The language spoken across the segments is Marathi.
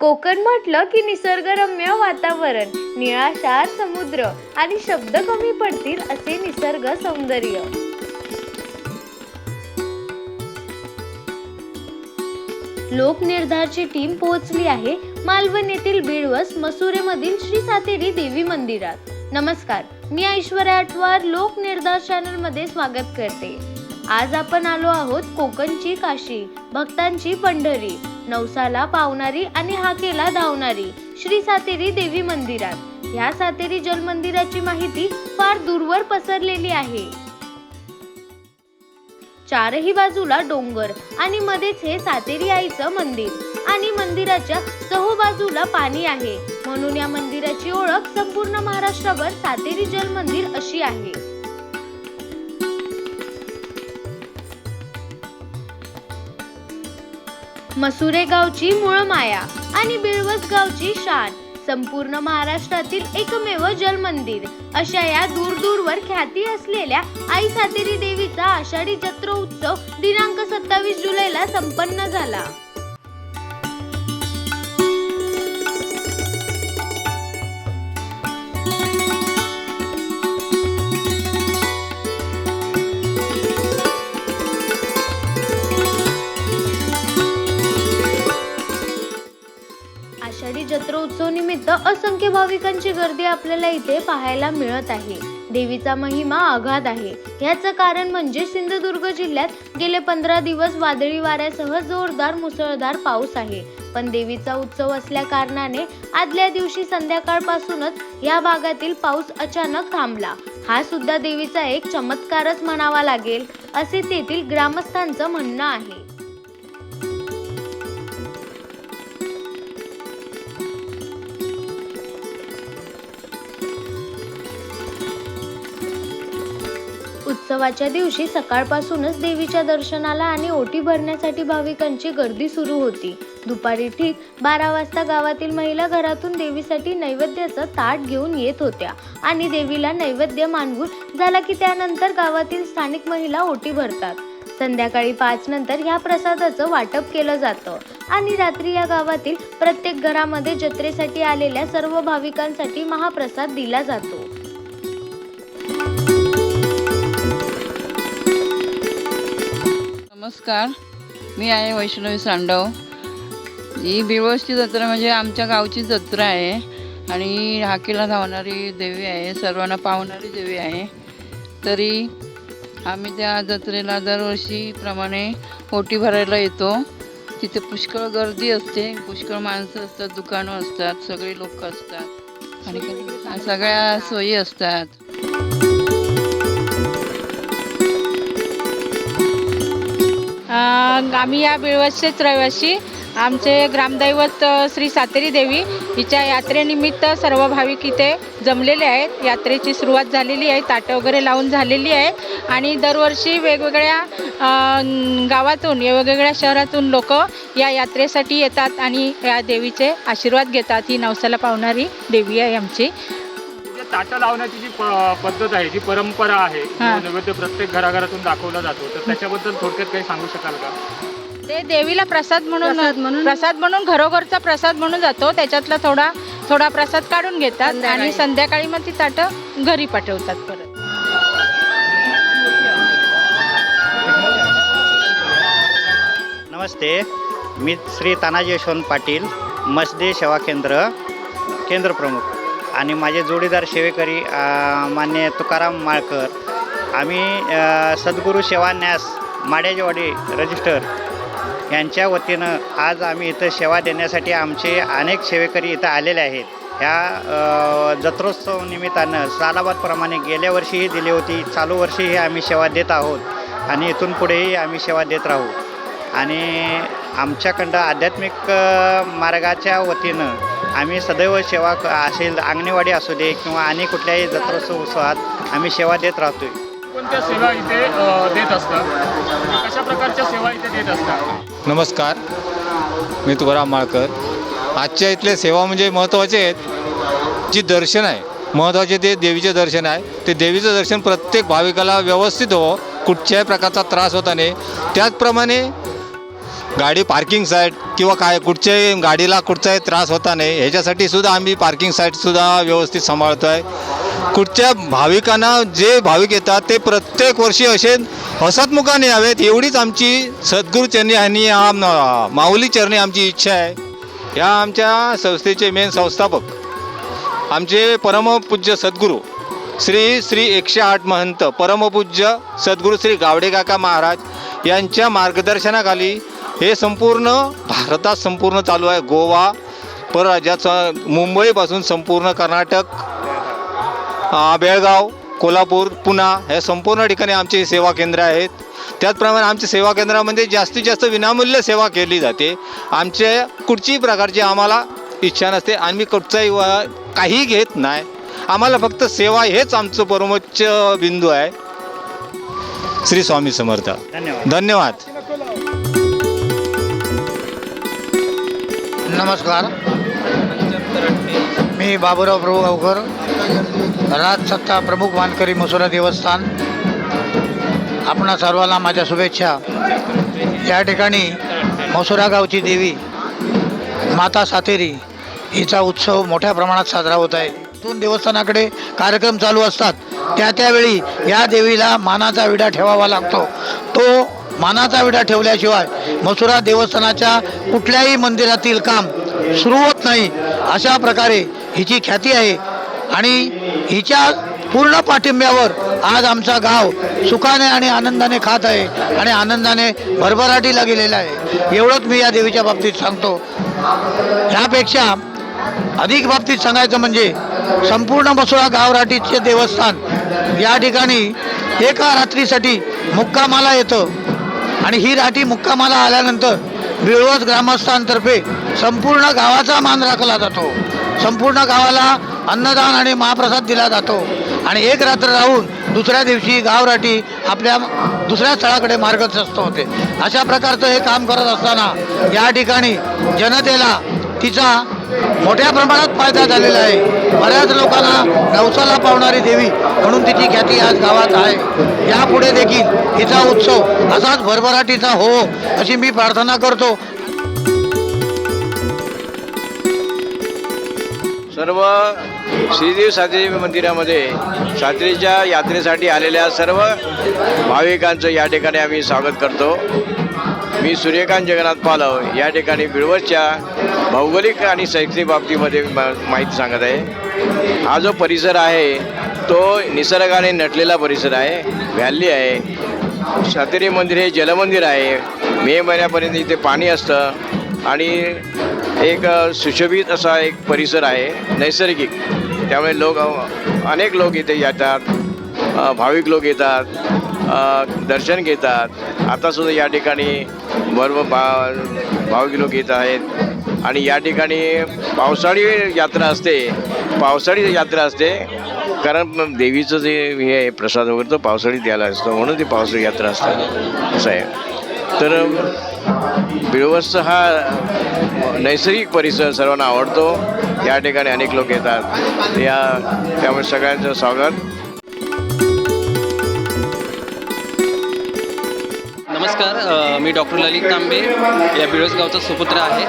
कोकण म्हटलं की निसर्गरम्य वातावरण निळाशार समुद्र आणि शब्द कमी पडतील असे निसर्ग सौंदर्य. लोकनिर्धारची टीम पोहोचली आहे मालवण येथील बिळवस मसुरेमधील श्री सातेरी देवी मंदिरात. नमस्कार मी ऐश्वर्या आठवार लोकनिर्धार चॅनलमध्ये स्वागत करते. आज आपण आलो आहोत कोकणची काशी भक्तांची पंढरी. नवसाला पावणारी आणि हाकेला धावणारी श्री सातेरी देवी मंदिरात. ह्या सातेरी जलमंदिराची माहिती फार दूरवर पसरलेली आहे. चारही बाजूला डोंगर आणि मध्येच हे सातेरी आईचं मंदिर आणि मंदिराच्या चहूबाजूला पाणी आहे. म्हणून या मंदिराची ओळख संपूर्ण महाराष्ट्रभर सातेरी जल मंदिर अशी आहे. मसुरे गावची मूळ माया आणि बिळवस गावची शान. संपूर्ण महाराष्ट्रातील एकमेव जलमंदिर. अशा या दूर दूरवर ख्याती असलेल्या आई सातेरी देवीचा आषाढी जत्रा उत्सव दिनांक सत्तावीस जुलैला संपन्न झाला. भाविकांची गर्दी आपल्याला इथे पाहायला मिळत आहे. देवीचा महिमा आघात आहे. याचं कारण म्हणजे सिंधुदुर्ग जिल्ह्यात गेले पंधरा दिवस वादळी वाऱ्यासह जोरदार मुसळधार पाऊस आहे. पण देवीचा उत्सव असल्या कारणाने आदल्या दिवशी संध्याकाळपासूनच या भागातील पाऊस अचानक थांबला. हा सुद्धा देवीचा एक चमत्कारच म्हणावा लागेल असे तेथील ग्रामस्थांचं म्हणणं आहे. उत्सवाच्या दिवशी सकाळपासूनच देवीच्या दर्शनाला आणि ओटी भरण्यासाठी भाविकांची गर्दी सुरू होती. दुपारी ठीक बारा वाजता गावातील महिला घरातून देवीसाठी नैवेद्याचं ताट घेऊन येत होत्या आणि देवीला नैवेद्य मानवून झाला की त्यानंतर गावातील स्थानिक महिला ओटी भरतात. संध्याकाळी पाच नंतर ह्या प्रसादाचं वाटप केलं जातं आणि रात्री या गावातील प्रत्येक घरामध्ये जत्रेसाठी आलेल्या सर्व भाविकांसाठी महाप्रसाद दिला जातो. नमस्कार. मी आहे वैष्णवी सांडव. ही बिळवसची जत्रा म्हणजे आमच्या गावची जत्रा आहे आणि हाकेला धावणारी देवी आहे सर्वांना पावणारी देवी आहे. तरी आम्ही त्या जत्रेला दरवर्षीप्रमाणे ओटी भरायला येतो. तिथे पुष्कळ गर्दी असते पुष्कळ माणसं असतात दुकानं असतात सगळे लोक असतात. आणि सगळ्या सोयी असतात. आम्ही या बिळवसचेच रहिवासी आमचे ग्रामदैवत श्री सातेरी देवी हिच्या यात्रेनिमित्त सर्व भाविक इथे जमलेले आहेत. यात्रेची सुरुवात झालेली आहे ताटं वगैरे लावून झालेली आहे. आणि दरवर्षी वेगवेगळ्या गावातून वेगवेगळ्या शहरातून लोक या यात्रेसाठी येतात आणि या देवीचे आशीर्वाद घेतात. ही नवसाला पावणारी देवी आहे आमची. ताटं लावण्याची जी प- पद्धत आहे जी परंपरा आहे हा. जो नैवेद्य प्रत्येक घराघरातून दाखवला जातो तर त्याच्याबद्दल थोडक्यात काही सांगू शकाल का? ते देवीला प्रसाद म्हणून प्रसाद म्हणून? घरोघरचा प्रसाद म्हणून जातो. त्याच्यातला थोडा थोडा प्रसाद काढून घेतात आणि संध्याकाळी. मग ती ताटं घरी पाठवतात परत. नमस्ते. मी श्री तानाजी यशवंत पाटील मसदे सेवा केंद्र केंद्र प्रमुख. आणि माझे जोडीदार सेवेकरी मान्य तुकाराम माळकर. आम्ही सद्गुरू सेवा न्यास माड्याजेवाडी रजिस्टर यांच्या वतीनं आज आम्ही इथं सेवा देण्यासाठी आमचे अनेक सेवेकरी इथं आलेले आहेत. ह्या जत्रोत्सव निमित्तानं सालाबादप्रमाणे गेल्या वर्षीही दिली होती चालू वर्षीही आम्ही सेवा देत आहोत आणि इथून पुढेही आम्ही सेवा देत राहू. आणि आमच्याकडं आध्यात्मिक मार्गाच्या वतीनं आम्ही सदैव सेवा क- असेल अंगणेवाडी असू दे किंवा आणि कुठल्याही जत्रोत्सव उत्सवात आम्ही सेवा देत राहतोय. कोणत्या सेवा इथे देत असतात? कशा प्रकारच्या सेवा इथे देत असतात? नमस्कार. मी तुकाराम माळकर. आजच्या इथले सेवा म्हणजे महत्त्वाचे आहेत. जी दर्शन आहे महत्त्वाचे ते देवीचे दर्शन आहे. ते देवीचं दर्शन प्रत्येक भाविकाला व्यवस्थित हो कुठच्याही प्रकारचा त्रास होता नाही. त्याचप्रमाणे गाडी पार्किंग साईट किंवा काय कुठच्याही गाडीला कुठचाही त्रास होता नाही. ह्याच्यासाठी सुद्धा आम्ही पार्किंग साईटसुद्धा व्यवस्थित सांभाळतो आहे कुठच्या भाविकांना जे भाविक येतात ते प्रत्येक वर्षी असे हसतमुखाने यावेत. एवढीच आमची सद्गुरू चरणी आणि माऊली चरणी आमची इच्छा आहे. या आमच्या संस्थेचे मेन संस्थापक आमचे परमपूज्य सद्गुरू श्री श्री एकशे आठ महंत परमपूज्य सद्गुरू श्री गावडेकाका महाराज यांच्या मार्गदर्शनाखाली हे संपूर्ण भारतात संपूर्ण चालू आहे. गोवा परराज्याचं मुंबईपासून संपूर्ण कर्नाटक बेळगाव कोल्हापूर पुणा हे संपूर्ण ठिकाणी आमची सेवा केंद्र आहेत. त्याचप्रमाणे आमच्या सेवा केंद्रामध्ये जास्तीत जास्त विनामूल्य सेवा केली जाते. आमच्या कुठच्याही प्रकारची आम्हाला इच्छा नसते. आम्ही कुठचाही व काही घेत नाही. आम्हाला फक्त सेवा हेच आमचं परमोच्च बिंदू आहे. श्री स्वामी समर्थ. धन्यवाद. धन्यवाद. नमस्कार. मी बाबूराव प्रभू गावकर. राजसत्ता प्रमुख वानकरी मसुरा देवस्थान. आपणा सर्वांना माझ्या शुभेच्छा. या ठिकाणी मसुरा गावची देवी माता सातेरी हिचा उत्सव मोठ्या प्रमाणात साजरा होत आहे. इथून देवस्थानाकडे कार्यक्रम चालू असतात. त्या त्यावेळी या देवीला मानाचा विडा ठेवावा लागतो. तो मानाचा विडा ठेवल्याशिवाय मसुरा देवस्थानाच्या कुठल्याही मंदिरातील काम सुरू होत नाही अशा प्रकारे हिची ख्याती आहे. आणि हिच्या पूर्ण पाठिंब्यावर आज आमचा गाव सुखाने आणि आनंदाने खात आहे आणि आनंदाने भरभराटीला गेलेला आहे. एवढंच मी या देवीच्या बाबतीत सांगतो. ह्यापेक्षा अधिक बाबतीत सांगायचं म्हणजे संपूर्ण मसुळा गावराटीचे देवस्थान या ठिकाणी एका रात्रीसाठी मुक्कामाला येतं. आणि ही राठी मुक्कामाला आल्यानंतर बिळवत ग्रामस्थांतर्फे संपूर्ण गावाचा मान राखला जातो. संपूर्ण गावाला अन्नदान आणि महाप्रसाद दिला जातो. आणि एक रात्र राहून दुसऱ्या दिवशी गावराठी आपल्या दुसऱ्या स्थळाकडे मार्गस्थ होते. अशा प्रकारचं हे काम करत असताना या ठिकाणी जनतेला तिचा मोठ्या प्रमाणात फायदा झालेला आहे. बऱ्याच लोकांना नवसाला पावणारी देवी म्हणून तिची ख्याती आज गावात आहे. यापुढे देखील हिचा उत्सव असाच भरभराटीचा हो अशी मी प्रार्थना करतो. सर्व श्रीदेव सातेरी मंदिरामध्ये सातेरीच्या यात्रेसाठी आलेल्या सर्व भाविकांचं या ठिकाणी आम्ही स्वागत करतो. मी सूर्यकांत जगन्नाथ पालव या ठिकाणी बिळवतच्या भौगोलिक आणि शैक्षणिक बाबतीमध्ये मा- माहिती सांगत आहे. हा जो परिसर आहे तो निसर्गाने नटलेला परिसर आहे व्हॅली आहे. सातेरी मंदिर हे जलमंदिर आहे. मे महिन्यापर्यंत इथे पाणी असतं आणि एक सुशोभित असा एक परिसर आहे नैसर्गिक. त्यामुळे लोक अनेक लोक इथे येतात भाविक लोक येतात दर्शन घेतात. आतासुद्धा या ठिकाणी भरव भा भाविक लोक येत आहेत. आणि या ठिकाणी पावसाळी यात्रा असते. पावसाळी यात्रा असते. कारण देवीचं जे हे आहे प्रसाद वगैरे तो पावसाळी द्यायला असतो. म्हणून ती पावसाळी यात्रा असते. असं आहे. तर बिळवस्त हा नैसर्गिक परिसर सर्वांना आवडतो. या ठिकाणी अनेक लोक येतात. या त्यामुळे सगळ्यांचं स्वागत. नमस्कार मी डॉक्टर ललित तांबे. या बिळोस गावचा सुपुत्र आहे.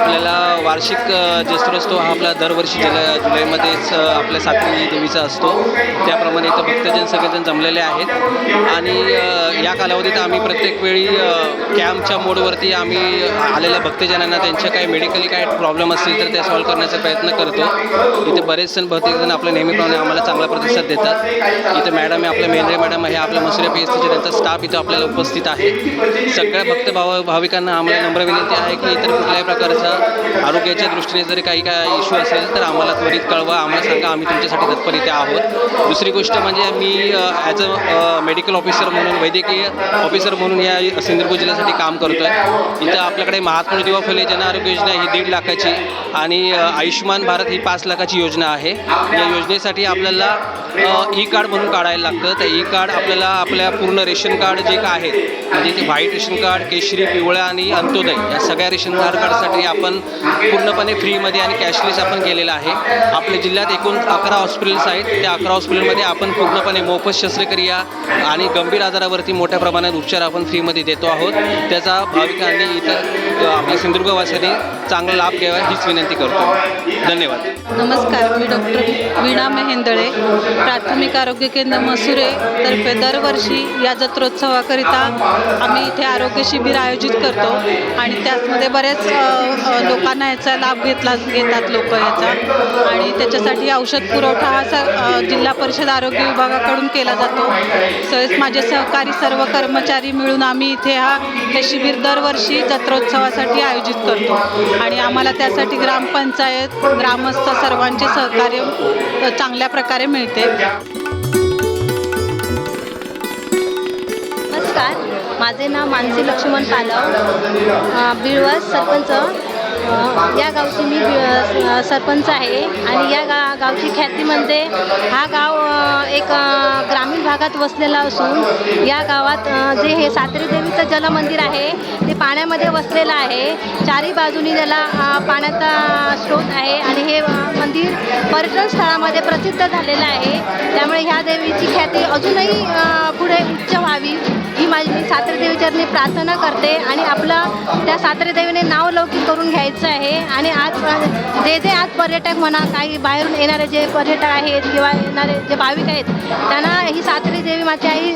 आपल्याला वार्षिक अ, असतो हा आपला दरवर्षी जुलै जुलैमध्येच आपल्या सातवी देवीचा असतो. त्याप्रमाणे इथं भक्तजन सगळेजण जमलेले आहेत. आणि या कालावधीत आम्ही प्रत्येक वेळी कॅम्पच्या मोडवरती आम्ही आलेल्या भक्तजनांना त्यांच्या काही मेडिकली काय प्रॉब्लेम असतील तर त्या सॉल्व्ह करण्याचा प्रयत्न करतो. इथे बरेच जण जण आपल्या नेहमीप्रमाणे आम्हाला चांगला प्रतिसाद देतात. इथे मॅडम आहे आपल्या मेंद्रे मॅडम आहे आपल्या मसुऱ्या पी एस सीचे त्यांचा स्टाफ इथं आपल्याला उपस्थित आहे. सगळ्या भक्त भाव भाविकांना आम्हाला नम्र विनंती आहे की इतर कुठल्याही प्रकारचा आरोग्याच्या दृष्टीने जरी काही काय इश्यू असेल तर आम्हाला त्वरित कळवा. आम्हाला सांगा आम्ही तुमच्यासाठी तत्पर इथे आहोत. दुसरी गोष्ट म्हणजे मी ॲज अ मेडिकल ऑफिसर म्हणून वैद्यकीय ऑफिसर म्हणून या सिंधुदुर्ग जिल्ह्यासाठी काम करतो आहे इथं आपल्याकडे महात्मा ज्योतिबा फुले जन आरोग्य योजना ही दीड लाखाची आणि आयुष्यमान भारत ही पाच लाखाची योजना आहे. या योजनेसाठी आपल्याला ई कार्ड म्हणून काढायला लागतं. त्या ई कार्ड आपल्याला आपल्या पूर्ण रेशन कार्ड जे काय आहे म्हणजे ते व्हाईट रेशन कार्ड केशरी पिवळा आणि अंत्योदय या सगळ्या रेशन कार्ड कार्डसाठी आपण पूर्णपणे फ्रीमध्ये आणि कॅशलेस आपण केलेलं आहे. आपल्या जिल्ह्यात एकूण अकरा हॉस्पिटल्स आहेत. त्या अकरा हॉस्पिटलमध्ये आपण पूर्णपणे मोफत शस्त्रक्रिया आणि गंभीर आजारावरती मोठ्या प्रमाणात उपचार आपण फ्रीमध्ये देतो आहोत. त्याचा भाविकांनी इतर आपल्या सिंधुदुर्गवासियांनी चांगला लाभ घ्यावा हीच विनंती करतो. धन्यवाद. नमस्कार मी डॉक्टर वीणा मेहेंदळे प्राथमिक आरोग्य केंद्र मसुरे तर्फे दरवर्षी या जत्रोत्सवाकरिता आम्ही इथे आरोग्य शिबिर आयोजित करतो आणि त्यामध्ये बऱ्याच लोकांना याचा लाभ घेतला घेतात लोक याचा. आणि त्याच्यासाठी औषध पुरवठा हा स जिल्हा परिषद आरोग्य विभागाकडून केला जातो. तसेच माझे सहकारी सर्व कर्मचारी मिळून आम्ही इथे हा हे शिबिर दरवर्षी जत्रोत्सवासाठी आयोजित करतो. आणि आम्हाला त्यासाठी ग्रामपंचायत ग्रामस्थ सर्वांचे सहकार्य चांगल्या प्रकारे मिळते. माझे नाव मानसी लक्ष्मण पालव. बिळवस सरपंच. या गावची मी सरपंच आहे आणि या गा गावची ख्याती म्हणजे हा गाव एक ग्रामीण भागात वसलेला असून या गावात जे हे सातेरी देवीचं जलमंदिर आहे ते पाण्यामध्ये वसलेलं आहे. चारी बाजूनी त्याला पाण्याचा स्रोत आहे आणि हे मंदिर पर्यटन स्थळामध्ये प्रसिद्ध झालेलं आहे. त्यामुळे ह्या देवीची ख्याती अजूनही पुढे उच्च व्हावी ही माझी मी देवीचरणी प्रार्थना करते आणि आपलं त्या सातेरी देवीने नाव लौकिक करून घ्यायचं. आहे. आणि आज जे जे आज पर्यटक म्हणा काही बाहेरून येणारे जे पर्यटक आहेत किंवा येणारे जे भाविक आहेत त्यांना ही सातरी देवी माझी आई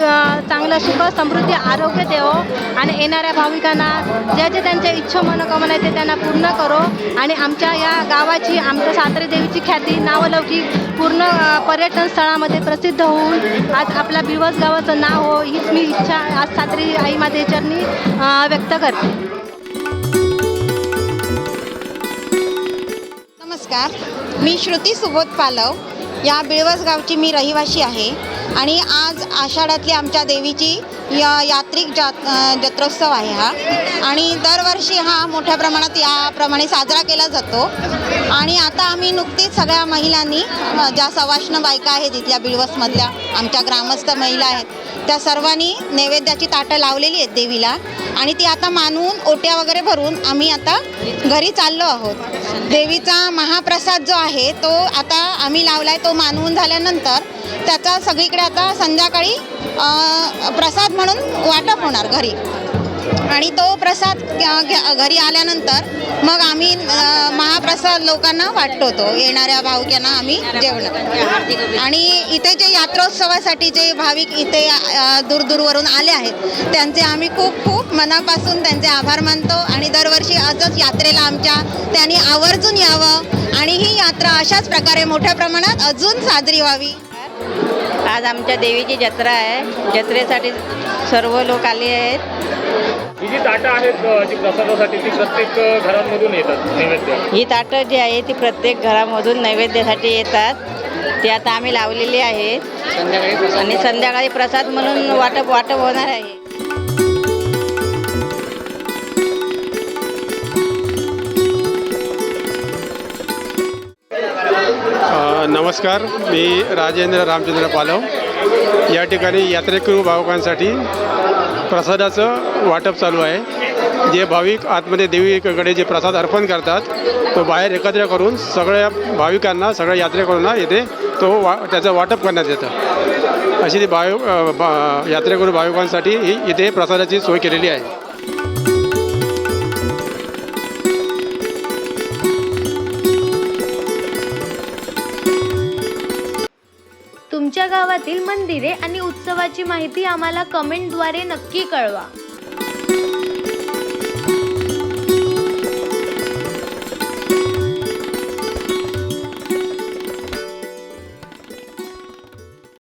चांगलं सुख समृद्धी आरोग्य देवो आणि येणाऱ्या भाविकांना जे जे त्यांच्या इच्छा मनोकामना आहे ते त्यांना पूर्ण करो. आणि आमच्या या गावाची आमच्या सातरी देवीची ख्याती नावलौकिक पूर्ण पर्यटन स्थळामध्ये प्रसिद्ध होऊन आज आपल्या बिवस गावाचं नाव हो हीच मी इच्छा आज सातरी आई माझे चरणी व्यक्त करते. नमस्कार. मी श्रुती सुबोध पालव. या बिळवस गावची मी रहिवासी आहे. आणि आज आषाढातली आमच्या देवीची या यात्रिक जात जत्रोत्सव आहे हा. आणि दरवर्षी हा मोठ्या प्रमाणात याप्रमाणे साजरा केला जातो. आणि आता आम्ही नुकतीच सगळ्या महिलांनी ज्या सवाष्ण बायका आहेत इथल्या बिळवसमधल्या आमच्या ग्रामस्थ महिला आहेत त्या सर्वांनी नैवेद्याची ताटं लावलेली आहेत देवीला आणि ती आता मानवून ओट्या वगैरे भरून आम्ही आता घरी चाललो आहोत. देवीचा महाप्रसाद जो आहे तो आता आम्ही लावलाय तो मानवून झाल्यानंतर त्याचा सगळीकडे आता संध्याकाळी प्रसाद म्हणून वाटप होणार घरी. आणि तो प्रसाद घरी आल्यानंतर मग आम्ही महाप्रसाद लोकांना वाटतो तो येणाऱ्या भावक्यांना आम्ही जेवण. आणि इथे जे यात्रोत्सवासाठी जे भाविक इथे दूरदूरवरून आले आहेत त्यांचे आम्ही खूप खूप मनापासून त्यांचे आभार मानतो आणि दरवर्षी असंच यात्रेला आमच्या त्यांनी आवर्जून यावं आणि ही यात्रा अशाच प्रकारे मोठ्या प्रमाणात अजून साजरी व्हावी. आज आमच्या देवीची जत्रा आहे. जत्रेसाठी सर्व लोक आले आहेत. ही जी ताटं आहेत जी प्रसादासाठी ती प्रत्येक घरांमधून येतात नैवेद्य? ही ताटं जी आहे ती प्रत्येक घरामधून नैवेद्यासाठी येतात. ती आता आम्ही लावलेली आहेत. आणि संध्याकाळी प्रसाद म्हणून वाटप वाटप होणार आहे. नमस्कार मी राजेंद्र रामचंद्र पालव. या ठिकाणी यात्रेकरू भाविकांसाठी प्रसादाचं वाटप चालू आहे. जे भाविक आतमध्ये देवीकडे जे प्रसाद अर्पण करतात तो बाहेर एकत्र करून सगळ्या भाविकांना सगळ्या यात्रेकरूंना येथे तो वा त्याचं वाटप करण्यात येतं. अशी ती भाविक यात्रेकरू भाविकांसाठी ही इथे प्रसादाची सोय केलेली आहे. गावातील मंदिरे आणि उत्सवाची माहिती आम्हाला कमेंटद्वारे नक्की कळवा.